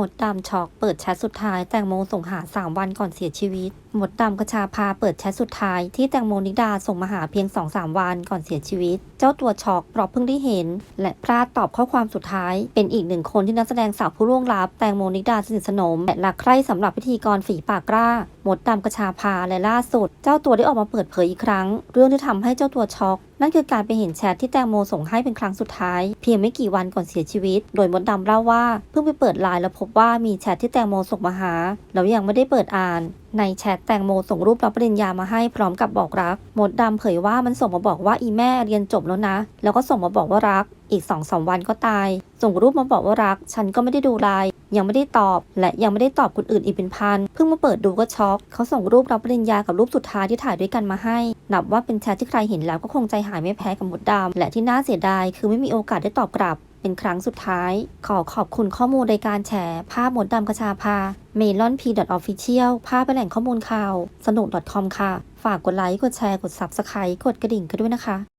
หมดดำช็อกเปิดแชทสุดท้ายแตงโมส่งหา 3 วันก่อนเสียชีวิต หมดดำกระชาพาเปิดแชทสุดท้ายที่แตงโมนิดาส่งมาหาเพียง 2-3 วันก่อนเสียชีวิต เจ้าตัวช็อกเพราะเพิ่งได้เห็น และพลาดตอบข้อความสุดท้าย เป็นอีกหนึ่งคนที่นักแสดงสาวผู้ล่วงลับแตงโมนิดาสนิทสนมและรักใคร่สำหรับพิธีกรฝีปากกล้า หมดดำกระชาพาและล่าสุด เจ้าตัวได้ออกมาเปิดเผยอีกครั้ง เรื่องที่ทำให้เจ้าตัวช็อก นั่นคือการไปเห็นแชทที่แตงโมส่งให้เป็นครั้งสุดท้าย เพียงไม่กี่วันก่อนเสียชีวิต โดยมดดำเล่าว่า เพิ่งไปเปิดไลน์แล้วพบว่ามีแชทที่แตงโมส่งมาหาแล้วยังไม่ได้เปิดอ่านในแชทแตงโมส่งรูปรับปริญญามาให้พร้อมกับบอกรัก มดดำเผยว่ามันส่งมาบอกว่าอีแม่เรียนจบแล้วนะ แล้วก็ส่งมาบอกว่ารัก อีกสองสวันก็ตาย ส่งรูปมาบอกว่ารัก ฉันก็ไม่ได้ดูไลน์ยังไม่ได้ตอบ และยังไม่ได้ตอบคนอื่นอีกเป็นพัน เพิ่งมาเปิดดูก็ช็อก เขาส่งรูปรับปริญญากับรูปสุดท้ายที่ถ่ายด้วยกันมาให้ นับว่าเป็นแชทที่ใครเห็นแล้วก็คงใจหายไม่แพ้กับมดดำและที่น่าเสียดายคือไม่มีโอกาสได้ตอบกลับ เป็นครั้งสุดท้าย ขอขอบคุณข้อมูลในการแชร์ภาพมดดำกระชาพา m e l o n p o f f i c i a l ภาพเป็นแหล่งข้อมูลข่าว สนุก .com ค่ะ ฝากกดไลค์ กดแชร์ กด Subscribe กดกระดิ่งกันด้วยนะคะ